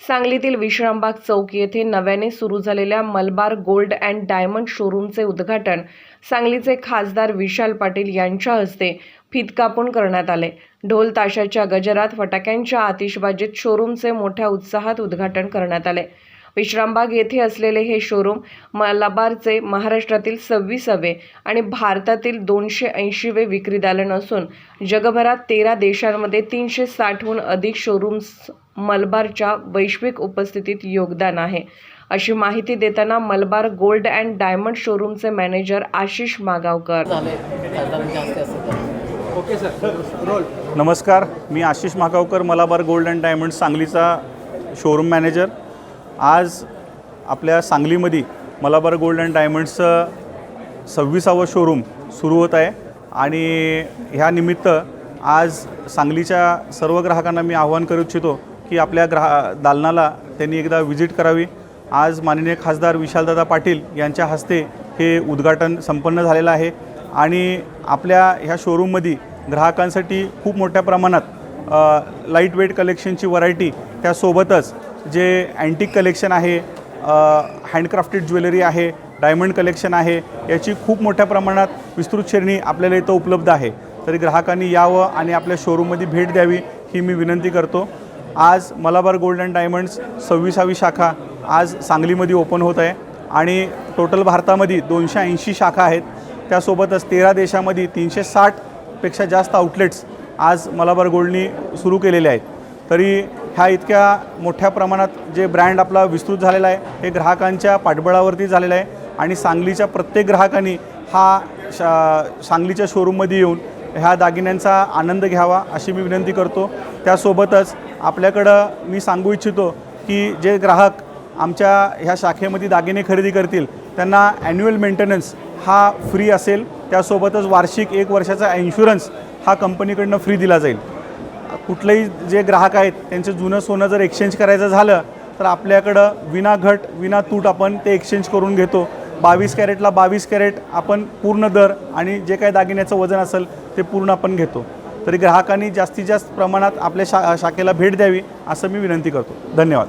सांगलीतील विश्रामबाग चौक येथे नव्याने सुरू झालेल्या मलबार गोल्ड अँड डायमंड शोरूमचे उद्घाटन सांगलीचे खासदार विशाल पाटील यांच्या हस्ते फित कापून करण्यात आले. ढोल ताशाच्या गजरात फटाक्यांच्या आतिषबाजीत शोरूमचे मोठ्या उत्साहात उद्घाटन करण्यात आले. विश्रामबाग येथे असलेले हे शोरूम मलाबारचे महाराष्ट्रातील सव्वीसावे आणि भारतातील दोनशे ऐंशीवे विक्री दालन असून जगभरात तेरा देशांमध्ये तीनशे साठहून अधिक शोरूम्स मलबारच्या वैश्विक उपस्थितीत योगदान आहे. अशी माहिती देताना मलबार गोल्ड अँड डायमंड शोरूमचे मॅनेजर आशिष मागावकर. तर. नमस्कार. मी Ashish Magavkar Malabar gold and diamond सांगलीचा शोरूम मॅनेजर. आज आपल्या सांगलीमध्ये मलाबार गोल्ड अँड डायमंड्सचं सव्वीसावं शोरूम सुरू होत आहे. आणि ह्या निमित्त आज सांगलीच्या सर्व ग्राहकांना मी आवाहन करू इच्छितो की आपल्या ग्राह दालनाला त्यांनी एकदा व्हिजिट करावी. आज माननीय खासदार विशालदादा पाटील यांच्या हस्ते हे उद्घाटन संपन्न झालेलं आहे. आणि आपल्या ह्या शोरूममध्ये ग्राहकांसाठी खूप मोठ्या प्रमाणात लाइट वेट कलेक्शनची व्हरायटी त्यासोबतच जे अँटिक कलेक्शन आहे हँडक्राफ्टेड ज्वेलरी आहे डायमंड कलेक्शन आहे याची खूप मोठ्या प्रमाणात विस्तृत श्रेणी आपल्याला इथं उपलब्ध आहे. तरी ग्राहकांनी यावं आणि आपल्या शोरूममध्ये भेट द्यावी ही मी विनंती करतो. आज मलाबार गोल्ड अँड डायमंड्स सव्वीसावी शाखा आज सांगलीमध्ये ओपन होत आहे आणि टोटल भारतामध्ये दोनशे ऐंशी शाखा आहेत. त्यासोबतच तेरा देशामध्ये तीनशे साठपेक्षा जास्त आउटलेट्स आज मलाबार गोल्डनी सुरू केलेले आहेत. तरी ह्या इतक्या मोठ्या प्रमाणात जे ब्रँड आपला विस्तृत झालेला आहे हे ग्राहकांच्या पाठबळावरती झालेलं आहे आणि सांगलीच्या प्रत्येक ग्राहकांनी हा शा सांगलीच्या शोरूममध्ये येऊन ह्या दागिन्यांचा आनंद घ्यावा अशी मी विनंती करतो. त्यासोबतच आपल्याकडं मी सांगू इच्छितो की जे ग्राहक आमच्या ह्या शाखेमध्ये दागिने खरेदी करतील त्यांना ॲन्युअल मेंटेनन्स हा फ्री असेल. त्यासोबतच वार्षिक एक वर्षाचा इन्शुरन्स हा कंपनीकडनं फ्री दिला जाईल. कुठलेही जे ग्राहक आहेत त्यांचं जुनं सोनं जर एक्सचेंज करायचं झालं तर आपल्याकडं विना घट विना तूट आपण ते एक्सचेंज करून घेतो. बावीस कॅरेटला बावीस कॅरेट आपण पूर्ण दर आणि जे काही दागिन्याचं वजन असेल ते पूर्ण आपण घेतो. तरी ग्राहकांनी जास्तीत जास्त प्रमाणात आपल्या शा शाखेला भेट द्यावी असं मी विनंती करतो. धन्यवाद.